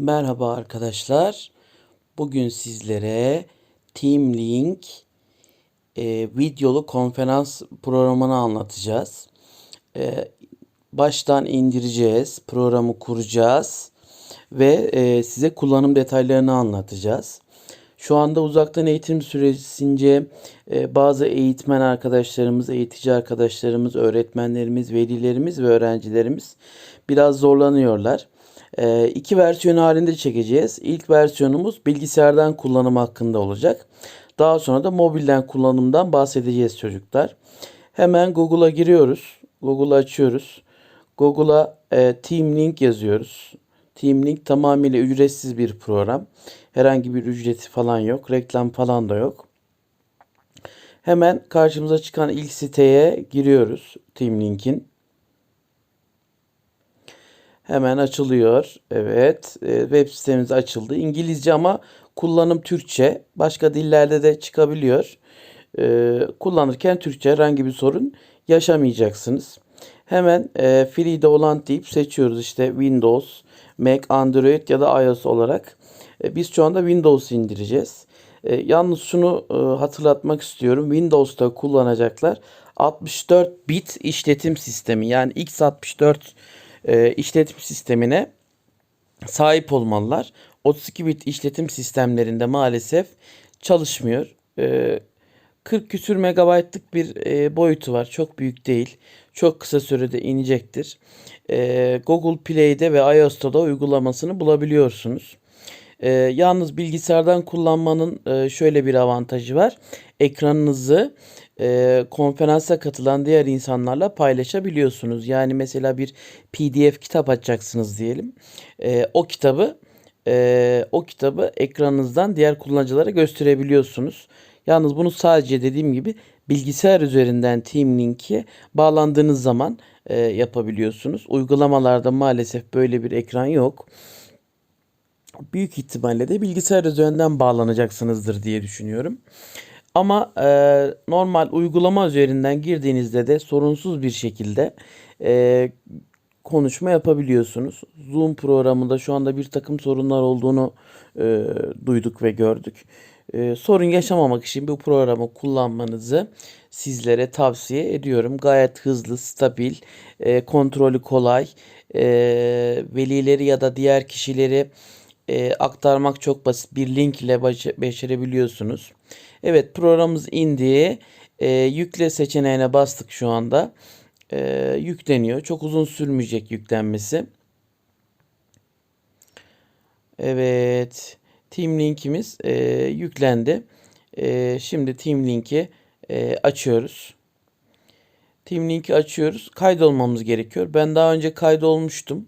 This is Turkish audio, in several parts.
Merhaba arkadaşlar. Bugün sizlere TeamLink e, videolu konferans programını anlatacağız. E, baştan indireceğiz, programı kuracağız ve e, size kullanım detaylarını anlatacağız. Şu anda uzaktan eğitim süresince e, bazı eğitmen arkadaşlarımız, eğitici arkadaşlarımız, öğretmenlerimiz, velilerimiz ve öğrencilerimiz biraz zorlanıyorlar. E, iki versiyon halinde çekeceğiz. İlk versiyonumuz bilgisayardan kullanım hakkında olacak. Daha sonra da mobilden kullanımdan bahsedeceğiz çocuklar. Hemen Google'a giriyoruz. Google'ı açıyoruz. Google'a e, TeamLink yazıyoruz. TeamLink tamamıyla ücretsiz bir program. Herhangi bir ücreti falan yok. Reklam falan da yok. Hemen karşımıza çıkan ilk siteye giriyoruz. TeamLink'in. Hemen açılıyor. Evet. e, Web sitemiz açıldı. İngilizce ama kullanım Türkçe. Başka dillerde de çıkabiliyor. E, Kullanırken Türkçe herhangi bir sorun yaşamayacaksınız. Hemen e, free'de olan deyip seçiyoruz. İşte Windows, Mac, Android ya da iOS olarak. E, Biz şu anda Windows indireceğiz. E, Yalnız şunu e, hatırlatmak istiyorum. Windows'ta kullanacaklar 64 bit işletim sistemi yani x64 e, işletim sistemine sahip olmalılar. 32 bit işletim sistemlerinde maalesef çalışmıyor. E, 40 küsür megabaytlık bir e, boyutu var. Çok büyük değil. Çok kısa sürede inecektir. E, Google Play'de ve iOS'ta da uygulamasını bulabiliyorsunuz. E, yalnız bilgisayardan kullanmanın e, şöyle bir avantajı var. Ekranınızı e, konferansa katılan diğer insanlarla paylaşabiliyorsunuz. Yani mesela bir PDF kitap açacaksınız diyelim. E, o kitabı e, o kitabı ekranınızdan diğer kullanıcılara gösterebiliyorsunuz. Yalnız bunu sadece dediğim gibi bilgisayar üzerinden TeamLink'e bağlandığınız zaman e, yapabiliyorsunuz. Uygulamalarda maalesef böyle bir ekran yok. Büyük ihtimalle de bilgisayar üzerinden bağlanacaksınızdır diye düşünüyorum. Ama e, normal uygulama üzerinden girdiğinizde de sorunsuz bir şekilde e, konuşma yapabiliyorsunuz. Zoom programında şu anda bir takım sorunlar olduğunu e, duyduk ve gördük. E, sorun yaşamamak için bu programı kullanmanızı sizlere tavsiye ediyorum. Gayet hızlı, stabil, e, kontrolü kolay. E, velileri ya da diğer kişileri e, aktarmak çok basit. Bir link ile baş- başarabiliyorsunuz. Evet programımız indi. E, yükle seçeneğine bastık şu anda. E, yükleniyor. Çok uzun sürmeyecek yüklenmesi. Evet. Team linkimiz e, yüklendi. E, şimdi Team linki e, açıyoruz. Team linki açıyoruz. Kaydolmamız gerekiyor. Ben daha önce kaydolmuştum.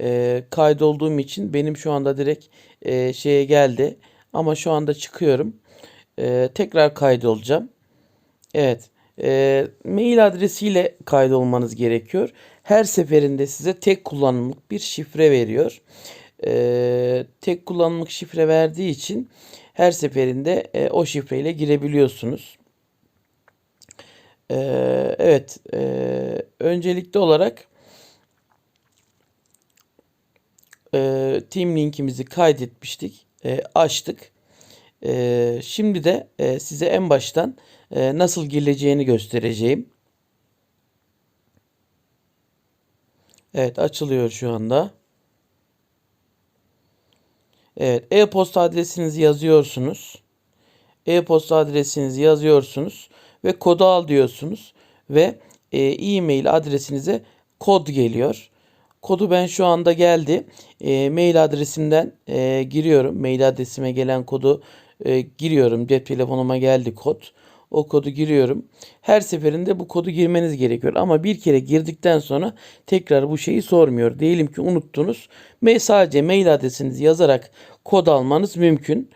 E, kaydolduğum için benim şu anda direkt e, şeye geldi. Ama şu anda çıkıyorum. E, tekrar kaydolacağım. Evet. E, mail adresiyle kaydolmanız gerekiyor. Her seferinde size tek kullanımlık bir şifre veriyor. E, tek kullanımlık şifre verdiği için her seferinde e, o şifreyle girebiliyorsunuz. E, evet. E, öncelikli olarak e, Team linkimizi kaydetmiştik. E, açtık. E, şimdi de e, size en baştan e, nasıl girileceğini göstereceğim. Evet açılıyor şu anda. Evet e-posta adresinizi yazıyorsunuz. E-posta adresinizi yazıyorsunuz ve kodu al diyorsunuz ve e, e-mail adresinize kod geliyor. Kodu ben şu anda geldi. E, mail adresimden e, giriyorum. Mail adresime gelen kodu e, giriyorum. Cep telefonuma geldi kod. O kodu giriyorum. Her seferinde bu kodu girmeniz gerekiyor. Ama bir kere girdikten sonra tekrar bu şeyi sormuyor. Diyelim ki unuttunuz. Ve sadece mail adresinizi yazarak kod almanız mümkün.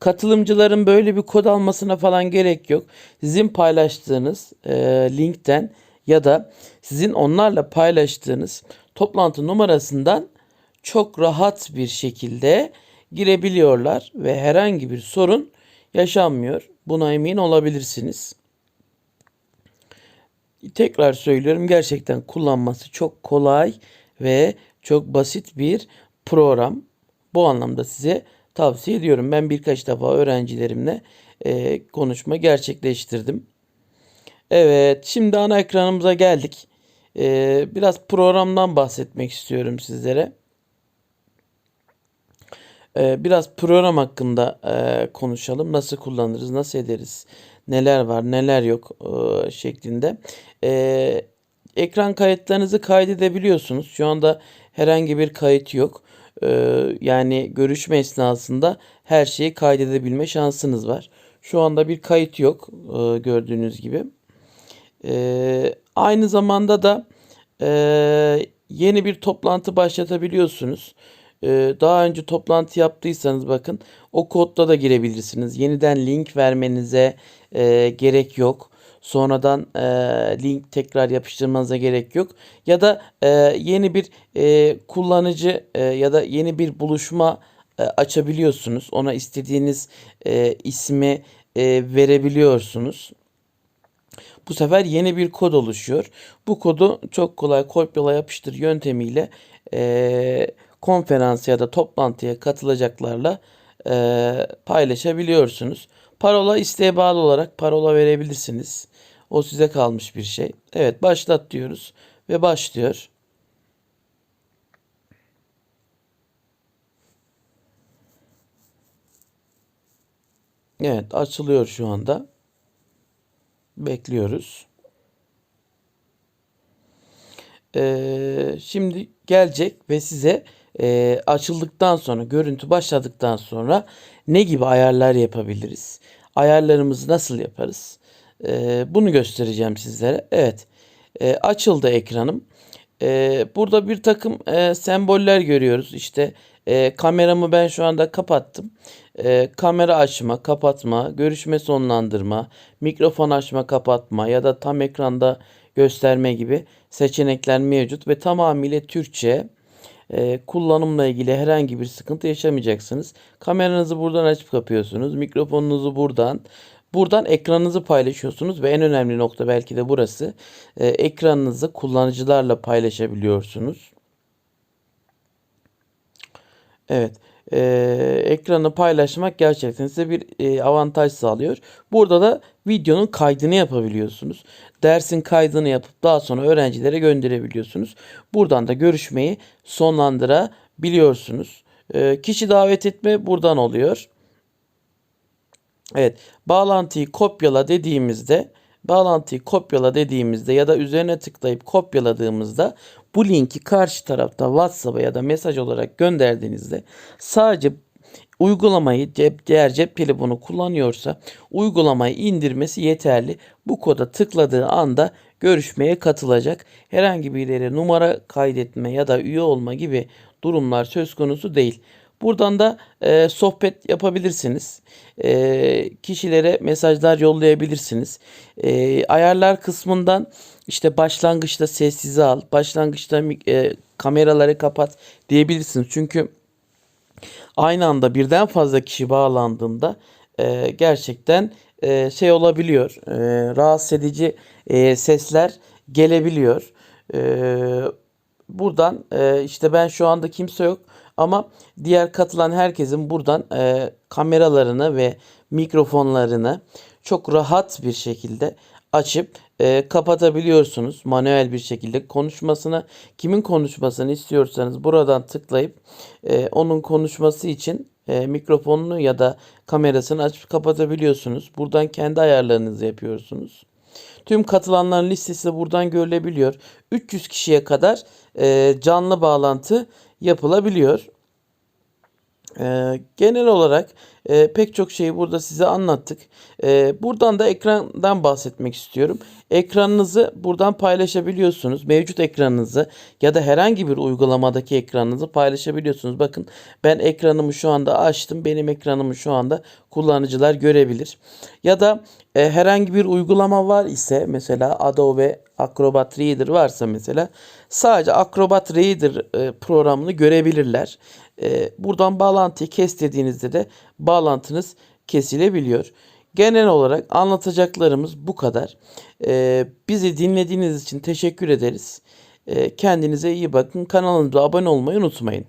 Katılımcıların böyle bir kod almasına falan gerek yok. Sizin paylaştığınız e, linkten ya da sizin onlarla paylaştığınız toplantı numarasından çok rahat bir şekilde girebiliyorlar ve herhangi bir sorun yaşanmıyor. Buna emin olabilirsiniz. Tekrar söylüyorum gerçekten kullanması çok kolay ve çok basit bir program. Bu anlamda size tavsiye ediyorum. Ben birkaç defa öğrencilerimle e, konuşma gerçekleştirdim. Evet, şimdi ana ekranımıza geldik. E, biraz programdan bahsetmek istiyorum sizlere. E, biraz program hakkında e, konuşalım. Nasıl kullanırız, nasıl ederiz, neler var, neler yok e, şeklinde. E, ekran kayıtlarınızı kaydedebiliyorsunuz. Şu anda herhangi bir kayıt yok. Yani görüşme esnasında her şeyi kaydedebilme şansınız var. Şu anda bir kayıt yok e, gördüğünüz gibi. Aynı zamanda da e, yeni bir toplantı başlatabiliyorsunuz. E, daha önce toplantı yaptıysanız bakın o kodla da girebilirsiniz. Yeniden link vermenize e, gerek yok. Sonradan e, link tekrar yapıştırmanıza gerek yok. Ya da e, yeni bir e, kullanıcı e, ya da yeni bir buluşma e, açabiliyorsunuz. Ona istediğiniz e, ismi e, verebiliyorsunuz. Bu sefer yeni bir kod oluşuyor. Bu kodu çok kolay kopyala yapıştır yöntemiyle e, konferans ya da toplantıya katılacaklarla e, paylaşabiliyorsunuz. Parola isteğe bağlı olarak parola verebilirsiniz. O size kalmış bir şey. Evet başlat diyoruz ve başlıyor. Evet açılıyor şu anda. Bekliyoruz. Ee, şimdi gelecek ve size e, açıldıktan sonra görüntü başladıktan sonra ne gibi ayarlar yapabiliriz? Ayarlarımızı nasıl yaparız? Ee, bunu göstereceğim sizlere. Evet e, açıldı ekranım. E, burada bir takım e, semboller görüyoruz. İşte e, kameramı ben şu anda kapattım. E, kamera açma, kapatma, görüşme sonlandırma, mikrofon açma, kapatma ya da tam ekranda gösterme gibi seçenekler mevcut ve tamamıyla Türkçe e, kullanımla ilgili herhangi bir sıkıntı yaşamayacaksınız. Kameranızı buradan açıp kapıyorsunuz. Mikrofonunuzu buradan. Buradan ekranınızı paylaşıyorsunuz ve en önemli nokta belki de burası. E, ekranınızı kullanıcılarla paylaşabiliyorsunuz. Evet. E, ekranı paylaşmak gerçekten size bir e, avantaj sağlıyor. Burada da videonun kaydını yapabiliyorsunuz. Dersin kaydını yapıp daha sonra öğrencilere gönderebiliyorsunuz. Buradan da görüşmeyi sonlandırabiliyorsunuz. E, kişi davet etme buradan oluyor. Evet, bağlantıyı kopyala dediğimizde bağlantıyı kopyala dediğimizde ya da üzerine tıklayıp kopyaladığımızda bu linki karşı tarafta WhatsApp'a ya da mesaj olarak gönderdiğinizde sadece uygulamayı cep, diğer cep telefonu kullanıyorsa uygulamayı indirmesi yeterli. Bu koda tıkladığı anda görüşmeye katılacak. Herhangi bir numara kaydetme ya da üye olma gibi durumlar söz konusu değil. Buradan da e, sohbet yapabilirsiniz. E, kişilere mesajlar yollayabilirsiniz. E, ayarlar kısmından işte başlangıçta sessize al, başlangıçta e, kameraları kapat diyebilirsiniz. Çünkü aynı anda birden fazla kişi bağlandığında e, gerçekten e, şey olabiliyor. E, rahatsız edici e, sesler gelebiliyor. E, buradan e, işte ben şu anda kimse yok ama diğer katılan herkesin buradan e, kameralarını ve mikrofonlarını çok rahat bir şekilde açıp e, kapatabiliyorsunuz manuel bir şekilde konuşmasını kimin konuşmasını istiyorsanız buradan tıklayıp e, onun konuşması için e, mikrofonunu ya da kamerasını açıp kapatabiliyorsunuz. Buradan kendi ayarlarınızı yapıyorsunuz. Tüm katılanların listesi de buradan görülebiliyor. 300 kişiye kadar e, canlı bağlantı yapılabiliyor. Ee, genel olarak e, pek çok şeyi burada size anlattık. E, buradan da ekrandan bahsetmek istiyorum. Ekranınızı buradan paylaşabiliyorsunuz. Mevcut ekranınızı ya da herhangi bir uygulamadaki ekranınızı paylaşabiliyorsunuz. Bakın ben ekranımı şu anda açtım. Benim ekranımı şu anda kullanıcılar görebilir. Ya da e, herhangi bir uygulama var ise mesela Adobe Acrobat Reader varsa mesela sadece Acrobat Reader e, programını görebilirler. E, buradan bağlantıyı kes dediğinizde de bağlantınız kesilebiliyor. Genel olarak anlatacaklarımız bu kadar. E, bizi dinlediğiniz için teşekkür ederiz. Kendinize iyi bakın. Kanalımıza abone olmayı unutmayın.